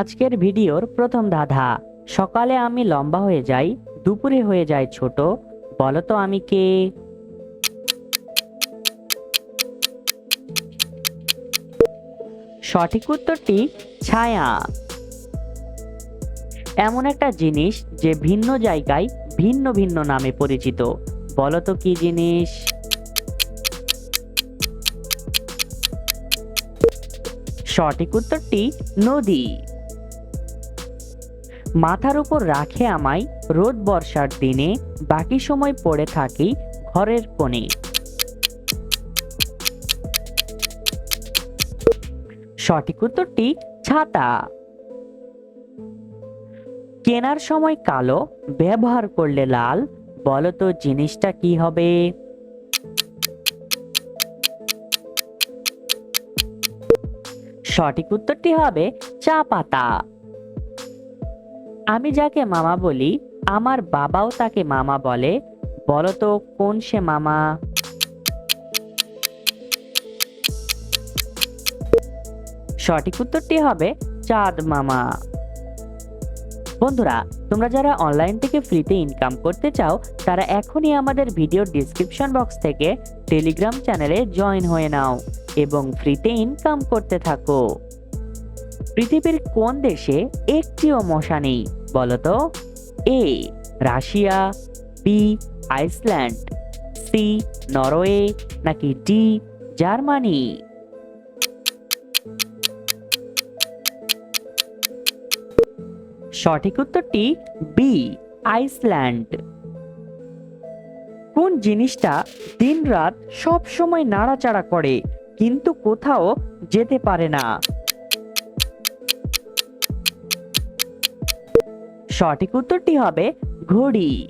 আজকের ভিডিওর প্রথম ধাঁধা। সকালে আমি লম্বা হয়ে যাই, দুপুরে হয়ে যায় ছোট। বলতো আমি কে? সঠিক উত্তরটি, ছায়া। এমন একটা জিনিস যে ভিন্ন জায়গায় ভিন্ন ভিন্ন নামে পরিচিত। বলতো কি জিনিস? সঠিক উত্তরটি, নদী। মাথার উপর রাখে আমায়, রোদ বর্ষার দিনে, বাকি সময় পড়ে থাকি ঘরের কোণে। সঠিক উত্তরটি ছাতা। কেনার সময় কালো, ব্যবহার করলে লাল বলতো জিনিসটা কি হবে? সঠিক উত্তরটি হবে চা পাতা। আমি যাকে মামা বলি, আমার বাবাও তাকে মামা বলে। বলতো কোন সে মামা? সঠিক উত্তরটি হবে চাঁদ মামা। বন্ধুরা, তোমরা যারা অনলাইন থেকে ফ্রিতে ইনকাম করতে চাও, তারা এখনই আমাদের ভিডিওর ডিসক্রিপশন বক্স থেকে টেলিগ্রাম চ্যানেলে জয়েন হয়ে নাও এবং ফ্রিতে ইনকাম করতে থাকো। পৃথিবীর কোন দেশে একটিও মশা নেই? বলতো A, Russia, B, Iceland, C, Norway, নাকি ডি, জার্মানি? সঠিক উত্তরটি বি, আইসল্যান্ড। কোন জিনিসটা দিনরাত সব সময় নাড়াচাড়া করে, কিন্তু কোথাও যেতে পারে না? সঠিক উত্তরটি হবে ঘড়ি।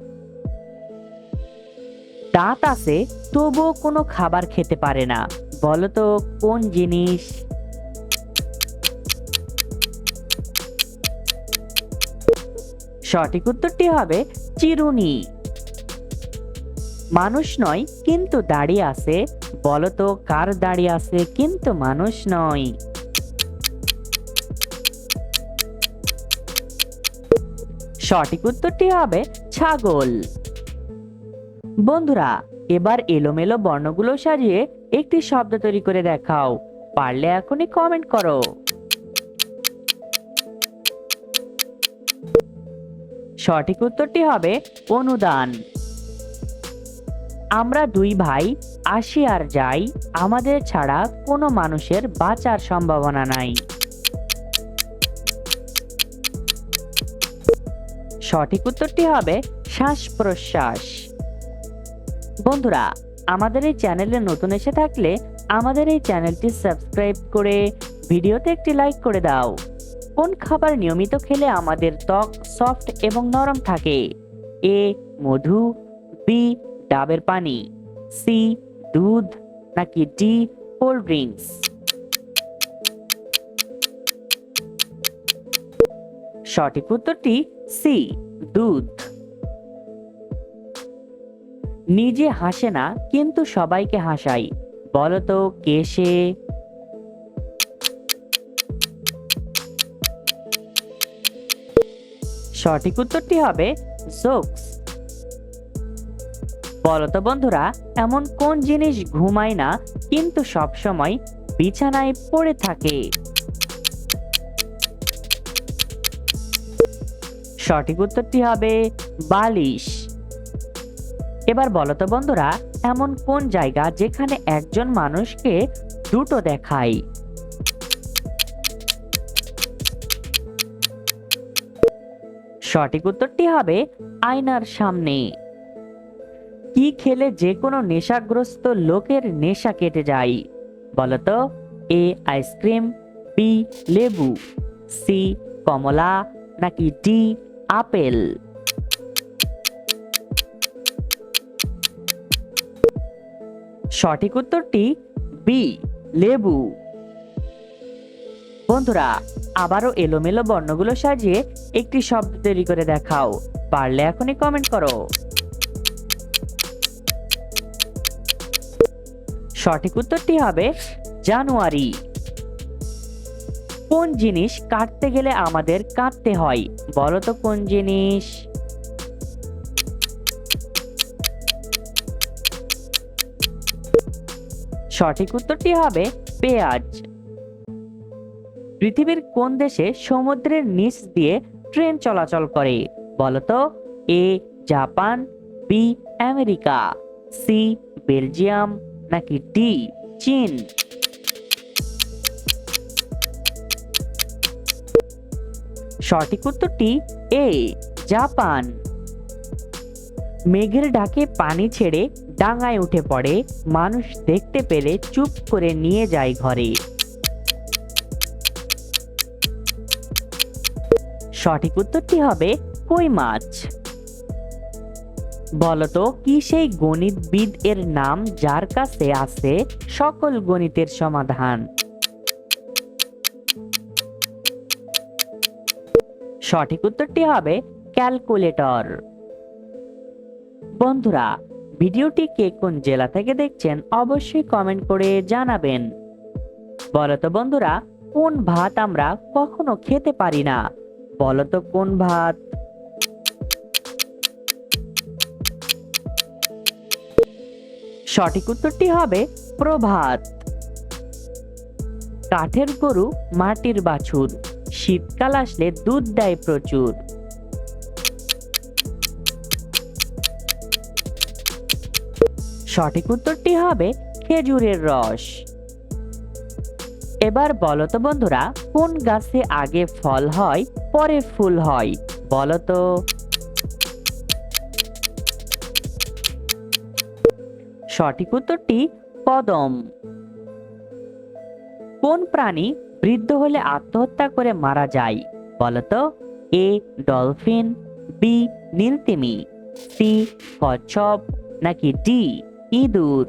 দাঁত আছে, তবুও কোনো খাবার খেতে পারে না। বলতো, কোন জিনিস? সঠিক উত্তরটি হবে চিরুনি। মানুষ নয়, কিন্তু দাঁড়িয়ে আছে। বলতো, কার দাঁড়িয়ে আছে, কিন্তু মানুষ নয়। সঠিক উত্তরটি হবে ছাগল। বন্ধুরা, এবার এলোমেলো বর্ণগুলো সাজিয়ে একটি শব্দ তৈরি করে দেখাও। পারলে এখনই কমেন্ট করো। সঠিক উত্তরটি হবে অনুদান। আমরা দুই ভাই আসি আর যাই, আমাদের ছাড়া কোনো মানুষের বাঁচার সম্ভাবনা নাই। সঠিক উত্তরটি হবে শ্বাস প্রশ্বাস বন্ধুরা, আমাদের এই চ্যানেলে নতুন এসে থাকলে আমাদের এই চ্যানেলটি সাবস্ক্রাইব করে ভিডিওতে একটি লাইক করে দাও। কোন খাবার নিয়মিত খেলে আমাদের ত্বক সফট এবং নরম থাকে? এ, মধু, বি, ডাবের পানি, সি, দুধ, নাকি ডি, কোল্ড ড্রিঙ্কস? সঠিক উত্তরটি সি, দুধ। নিজে হাসে না, কিন্তু সবাইকে হাসাই। বলতো, কে সে? সঠিক উত্তরটি হবে জোকস। বলতো, বন্ধুরা, এমন কোন জিনিস ঘুমায় না, কিন্তু সবসময় বিছানায় পড়ে থাকে? সঠিক উত্তরটি হবে বালিশ। এবার বলতো বন্ধুরা, এমন কোন জায়গা যেখানে একজন মানুষকে দুটো দেখায়? সঠিক উত্তরটি হবে আয়নার সামনে। কি খেলে যে কোনো নেশাগ্রস্ত লোকের নেশা কেটে যায়? বলতো এ আইসক্রিম, বি লেবু, সি কমলা, নাকি ডি আপেল। সঠিক উত্তরটি বি, লেবু। বন্ধুরা, আবারও এলোমেলো বর্ণগুলো সাজিয়ে একটি শব্দ তৈরি করে দেখাও। পারলে এখনই কমেন্ট করো। সঠিক উত্তরটি হবে জানুয়ারি। কোন জিনিস কাটতে গেলে আমাদের কাটতে হয়? বলো তো কোন জিনিস? সঠিক উত্তরটি হবে পেঁয়াজ। পৃথিবীর কোন দেশে সমুদ্রের নিচ দিয়ে ট্রেন চলাচল করে? বলতো A, Japan, B, America, C, Belgium, নাকি ডি, চীন? সঠিক উত্তরটি এ জাপান। মেঘের ডাকে পানি ছেড়ে ডাঙায় উঠে পড়ে। মানুষ দেখতে পেলে চুপ করে নিয়ে যায় ঘরে। সঠিক উত্তরটি হবে কই মাছ। বলতো কি সেই গণিতবিদ এর নাম যার কাছে আছে সকল গণিতের সমাধান? সঠিক উত্তরটি হবে ক্যালকুলেটর। বন্ধুরা, ভিডিওটি কে কোন জেলা থেকে দেখছেন অবশ্যই কমেন্ট করে জানাবেন। বলতো বন্ধুরা, কোন ভাত আমরা কখনো খেতে পারি না? বলতো কোন ভাত? সঠিক উত্তরটি হবে প্রভাত। কাঠের গরু মাটির বাছুর। শীতকাল আসলে দুধ দেয় প্রচুর। সঠিক উত্তরটি হবে খেজুরের রস। এবার বলো তো বন্ধুরা, কোন গাছে আগে ফল হয়, পরে ফুল হয়? বলো তো। সঠিক উত্তরটি কদম। কোন প্রাণী বৃদ্ধ হলে আত্মহত্যা করে মারা যায়। বলতো, এ ডলফিন, বি নীলতিমি, সি কচ্ছপ, নাকি ডি ইঁদুর?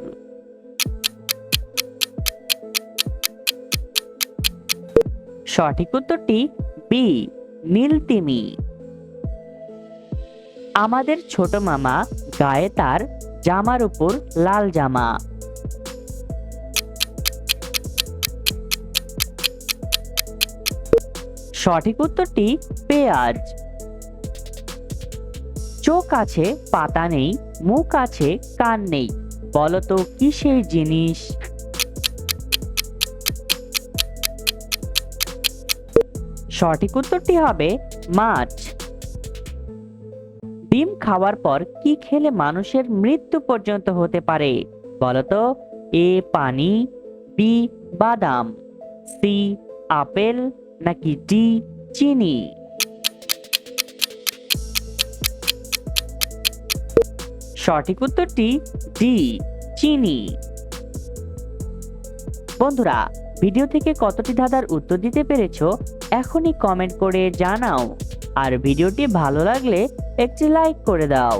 সঠিক উত্তরটি বি নীলতিমি। আমাদের ছোট মামা গায়ে তার জামার উপর লাল জামা। সঠিক উত্তরটি পেঁয়াজ। চোখ আছে, পাতা নেই, মুখ আছে, কান নেই। বলতো কি সেই জিনিস? সঠিক উত্তরটি হবে মাছ। ডিম খাওয়ার পর কি খেলে মানুষের মৃত্যু পর্যন্ত হতে পারে? বলতো এ পানি, বি বাদাম, সি আপেল নাকি ডি চিনি? সঠিক উত্তরটি ডি চিনি। বন্ধুরা, ভিডিও থেকে কতটি ধাঁধার উত্তর দিতে পেরেছ এখনই কমেন্ট করে জানাও। আর ভিডিওটি ভালো লাগলে একটি লাইক করে দাও।